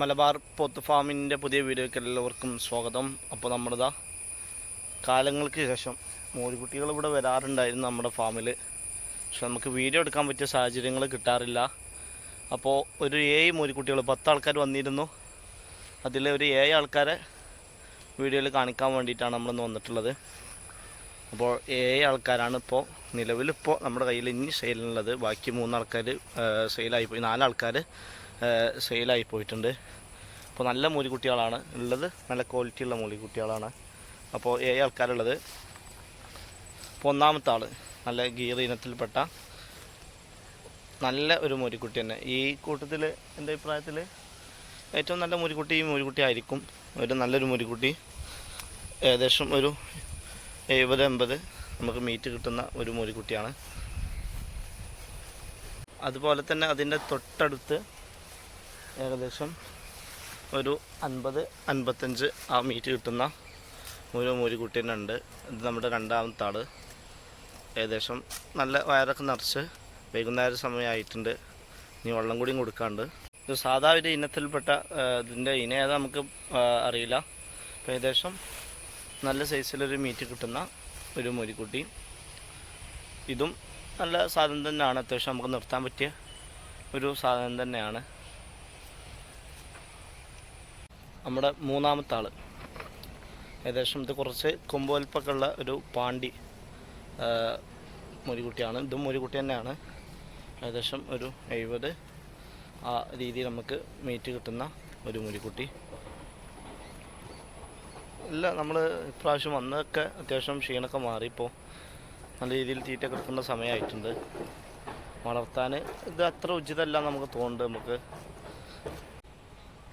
മലബാർ പോത്ത് ഫാമിന്റെ പുതിയ വീഡിയോയ്ക്ക് എല്ലാവർക്കും സ്വാഗതം. അപ്പോൾ നമ്മളിതാ കാലങ്ങൾക്ക് ശേഷം മോരിക്കുട്ടികൾ ഇവിടെ വരാറുണ്ടായിരുന്നു നമ്മുടെ ഫാമിൽ പക്ഷെ നമുക്ക് വീഡിയോ എടുക്കാൻ പറ്റിയ സാഹചര്യങ്ങൾ കിട്ടാറില്ല. അപ്പോൾ ഒരു ഏഴ് മോരിക്കുട്ടികൾ പത്ത് ആൾക്കാർ വന്നിരുന്നു. അതിൽ ഒരു ഏഴ് ആൾക്കാരെ വീഡിയോയിൽ കാണിക്കാൻ വേണ്ടിയിട്ടാണ് നമ്മളിന്ന് വന്നിട്ടുള്ളത്. അപ്പോൾ ഏഴ് ആൾക്കാരാണ് ഇപ്പോൾ നിലവിലിപ്പോൾ നമ്മുടെ കയ്യിൽ ഇനി സെയിലുള്ളത് ബാക്കി മൂന്നാൾക്കാർ സെയിലായിപ്പോയി നാലാൾക്കാർ സെയിലായി പോയിട്ടുണ്ട്. അപ്പോൾ നല്ല മൂലിക്കുട്ടികളാണ് ഉള്ളത്. നല്ല ക്വാളിറ്റിയുള്ള മൂലിക്കുട്ടികളാണ് അപ്പോൾ ഏഴ് ആൾക്കാരുള്ളത്. അപ്പോൾ ഒന്നാമത്തെ ആൾ നല്ല ഗീർ ഇനത്തിൽപ്പെട്ട നല്ല ഒരു മൂരിക്കുട്ടി തന്നെ. ഈ കൂട്ടത്തിൽ എന്റെ അഭിപ്രായത്തിൽ ഏറ്റവും നല്ല മൂരിക്കുട്ടി ഈ മൂരിക്കുട്ടി ആയിരിക്കും. ഒരു നല്ലൊരു മൂരിക്കുട്ടി ഏകദേശം ഒരു എഴുപത് എൺപത് നമുക്ക് മീറ്റ് കിട്ടുന്ന ഒരു മൂരിക്കുട്ടിയാണ് അതുപോലെ തന്നെ അതിന്റെ തൊട്ടടുത്ത് ഏകദേശം ഒരു അൻപത് അൻപത്തഞ്ച് ആ മീറ്റ് കിട്ടുന്ന ഒരു മൂരിക്കുട്ടി തന്നെ ഉണ്ട് ഇത് നമ്മുടെ രണ്ടാമത്തെ ആൾ ഏകദേശം നല്ല വയറൊക്കെ നിറച്ച് വൈകുന്നേര സമയമായിട്ടുണ്ട്. ഇനി വെള്ളം കൂടിയും കൊടുക്കാണ്ട്. ഇത് സാധാ ഒരു ഇനത്തിൽപ്പെട്ട ഇതിന്റെ ഇന ഏതാ നമുക്ക് അറിയില്ല. അപ്പോൾ ഏകദേശം നല്ല സൈസിലൊരു മീറ്റ് കിട്ടുന്ന ഒരു മൂരിക്കുട്ടി ഇതും നല്ല സാധനം തന്നെയാണ്. അത്യാവശ്യം നമുക്ക് നിർത്താൻ പറ്റിയ ഒരു സാധനം തന്നെയാണ്. നമ്മുടെ മൂന്നാമത്തെ ആൾ ഏകദേശം ഇത് കുറച്ച് കൊമ്പുവൽപ്പൊക്കെ ഉള്ള ഒരു പാണ്ടി മുരുകുട്ടിയാണ് ഇതും മുരിക്കുട്ടി തന്നെയാണ്. ഏകദേശം ഒരു എഴുപത് ആ രീതിയിൽ നമുക്ക് മീറ്റ് കിട്ടുന്ന ഒരു മുരിക്കുട്ടി. ഇല്ല നമ്മൾ ഇപ്രാവശ്യം വന്നതൊക്കെ അത്യാവശ്യം ക്ഷീണമൊക്കെ മാറി. ഇപ്പോൾ നല്ല രീതിയിൽ തീറ്റ കിടക്കുന്ന സമയമായിട്ടുണ്ട്. വളർത്താൻ ഇത് അത്ര ഉചിതമല്ല നമുക്ക് തോന്നുന്നുണ്ട്. നമുക്ക്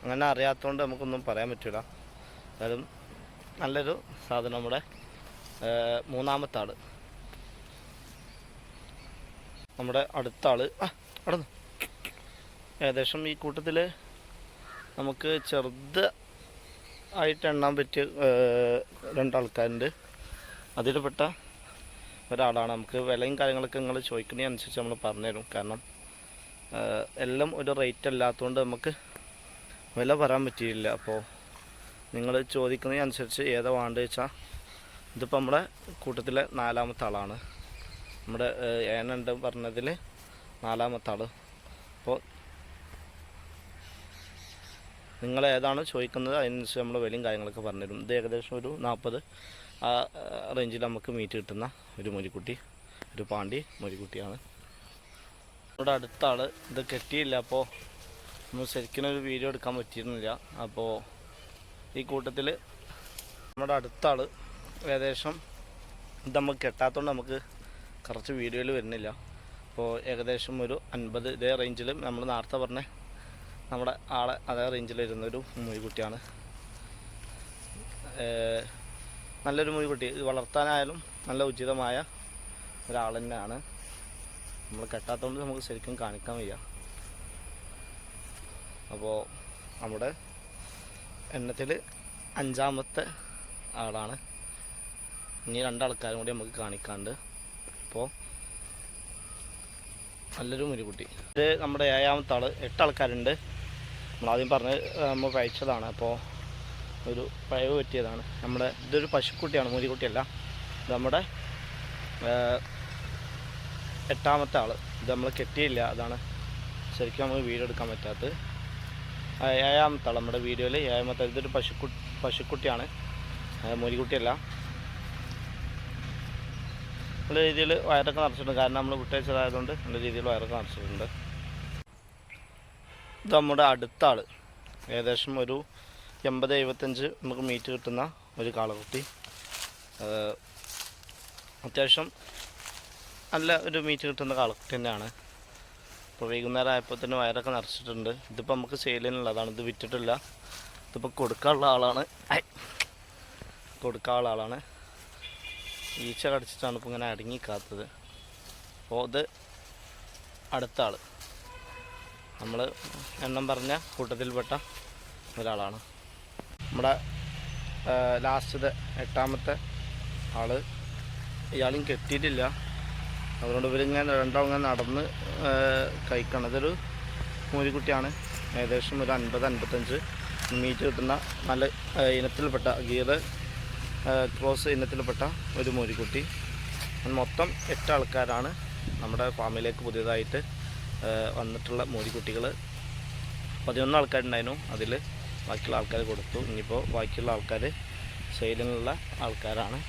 അങ്ങനെ അറിയാത്തതുകൊണ്ട് നമുക്കൊന്നും പറയാൻ പറ്റില്ല എന്നാലും നല്ലൊരു സാധനം നമ്മുടെ മൂന്നാമത്തെ ആൾ നമ്മുടെ അടുത്ത ആൾ അടന്നു ഏകദേശം ഈ കൂട്ടത്തിൽ നമുക്ക് ചെറുത് ആയിട്ട് എണ്ണാൻ പറ്റിയ രണ്ടാൾക്കാരുണ്ട്. അതിൽപ്പെട്ട ഒരാളാണ്. നമുക്ക് വിലയും കാര്യങ്ങളൊക്കെ നിങ്ങൾ ചോദിക്കുന്നതിനനുസരിച്ച് നമ്മൾ പറഞ്ഞുതരും. കാരണം എല്ലാം ഒരു റേറ്റ് അല്ലാത്തതുകൊണ്ട് നമുക്ക് വില പറയാൻ പറ്റിയില്ല. അപ്പോൾ നിങ്ങൾ ചോദിക്കുന്നതിനനുസരിച്ച് ഏതാ വേണ്ടത് വെച്ചാൽ ഇതിപ്പോൾ നമ്മുടെ കൂട്ടത്തിലെ നാലാമത്തെ ആളാണ്. നമ്മുടെ ഏനുണ്ട് പറഞ്ഞതിൽ നാലാമത്തെ ആൾ അപ്പോൾ നിങ്ങൾ ഏതാണ് ചോദിക്കുന്നത്? അതിനനുസരിച്ച് നമ്മൾ വിലയും കാര്യങ്ങളൊക്കെ പറഞ്ഞുതരും. ഇത് ഏകദേശം ഒരു നാൽപ്പത് ആ റേഞ്ചിൽ നമുക്ക് മീറ്റ് കിട്ടുന്ന ഒരു മുരിക്കുട്ടി ഒരു പാണ്ടി മുരിക്കുട്ടിയാണ്. ഇവിടെ അടുത്ത ആൾ ഇത് കെട്ടിയില്ല. അപ്പോൾ നമ്മൾ ശരിക്കും ഒരു വീഡിയോ എടുക്കാൻ പറ്റിയിരുന്നില്ല. അപ്പോൾ ഈ കൂട്ടത്തിൽ നമ്മുടെ അടുത്ത ആൾ ഏകദേശം ഇത് നമുക്ക് കെട്ടാത്തതുകൊണ്ട് നമുക്ക് കുറച്ച് വീഡിയോയിൽ വരുന്നില്ല. അപ്പോൾ ഏകദേശം ഒരു അൻപത് ഇതേ റേഞ്ചിൽ നമ്മൾ നേരത്തെ പറഞ്ഞ നമ്മുടെ ആളെ അതേ റേഞ്ചിൽ വരുന്നൊരു ഏർ നല്ലൊരു മുഴിക്കുട്ടി ഇത് വളർത്താനായാലും നല്ല ഉചിതമായ ഒരാൾ തന്നെയാണ് നമ്മൾ കെട്ടാത്തതുകൊണ്ട് നമുക്ക് ശരിക്കും കാണിക്കാൻ വയ്യ. അപ്പോൾ നമ്മുടെ എണ്ണത്തിൽ അഞ്ചാമത്തെ ആളാണ്. ഇനി രണ്ടാൾക്കാരും കൂടി നമുക്ക് കാണിക്കാണ്ട്. അപ്പോൾ നല്ലൊരു മുരിക്കുട്ടി. ഇത് നമ്മുടെ ഏഴാമത്തെ ആൾ എട്ട് ആൾക്കാരുണ്ട് നമ്മളാദ്യം പറഞ്ഞ് നമ്മൾ കഴിച്ചതാണ് അപ്പോൾ ഒരു പഴവ് പറ്റിയതാണ്. നമ്മുടെ ഇതൊരു പശുക്കുട്ടിയാണ് മുരിക്കുട്ടിയല്ല. ഇത് നമ്മുടെ എട്ടാമത്തെ ആൾ ഇത് നമ്മൾ കെട്ടിയില്ല. അതാണ് ശരിക്കും നമുക്ക് വീടെടുക്കാൻ പറ്റാത്തത്. ഏഴാമത്തെ ആൾ നമ്മുടെ വീഡിയോയിൽ ഏഴാമത്തെ ഇതൊരു പശുക്കു പശുക്കുട്ടിയാണ്. ആ, മോരിക്കുട്ടിയല്ല. നല്ല രീതിയിൽ വയറൊക്കെ നടച്ചിട്ടുണ്ട് കാരണം നമ്മൾ വിട്ടയച്ചതായതുകൊണ്ട് നല്ല രീതിയിൽ വയറൊക്കെ നടച്ചിട്ടുണ്ട് ഇത് നമ്മുടെ അടുത്ത ആൾ ഏകദേശം ഒരു എൺപത് എഴുപത്തഞ്ച് നമുക്ക് മീറ്റ് കിട്ടുന്ന ഒരു കാളക്കുട്ടി. അത്യാവശ്യം നല്ല ഒരു മീറ്റ് കിട്ടുന്ന കാളക്കുട്ടി തന്നെയാണ്. ഇപ്പോൾ വൈകുന്നേരം ആയപ്പോൾ തന്നെ വയറൊക്കെ നിറച്ചിട്ടുണ്ട്. ഇതിപ്പോൾ നമുക്ക് സെയിലിനുള്ളതാണ് ഇത് വിറ്റിട്ടില്ല. ഇതിപ്പോൾ കൊടുക്കാനുള്ള ആളാണ്. കൊടുക്കാനുള്ള ആളാണ്. ഈച്ച കടിച്ചിട്ടാണ് ഇപ്പോൾ ഇങ്ങനെ അടങ്ങിക്കാത്തത് അപ്പോൾ ഇത് അടുത്ത ആൾ നമ്മൾ എണ്ണം പറഞ്ഞ കൂട്ടത്തിൽപ്പെട്ട ഒരാളാണ്. നമ്മുടെ ലാസ്റ്റത്തെ എട്ടാമത്തെ ആൾ ഇയാളും കെട്ടിയിട്ടില്ല. അതുകൊണ്ട് ഇവരിങ്ങനെ രണ്ടാളും ഇങ്ങനെ നടന്ന് കഴിക്കണം. ഇതൊരു മൂലിക്കുട്ടിയാണ്. ഏകദേശം ഒരു അൻപത് അൻപത്തഞ്ച് മീറ്റ് കിട്ടുന്ന നല്ല ഇനത്തിൽപ്പെട്ട ഗിയർ ക്രോസ് ഇനത്തിൽപ്പെട്ട ഒരു മൂരിക്കുട്ടി മൊത്തം എട്ട് ആൾക്കാരാണ് നമ്മുടെ ഫാമിലേക്ക് പുതിയതായിട്ട് വന്നിട്ടുള്ള മൂരിക്കുട്ടികൾ പതിനൊന്ന് ആൾക്കാരുണ്ടായിരുന്നു അതിൽ ബാക്കിയുള്ള ആൾക്കാർ കൊടുത്തു. ഇനിയിപ്പോൾ ബാക്കിയുള്ള ആൾക്കാർ സെയിലിനുള്ള ആൾക്കാരാണ്.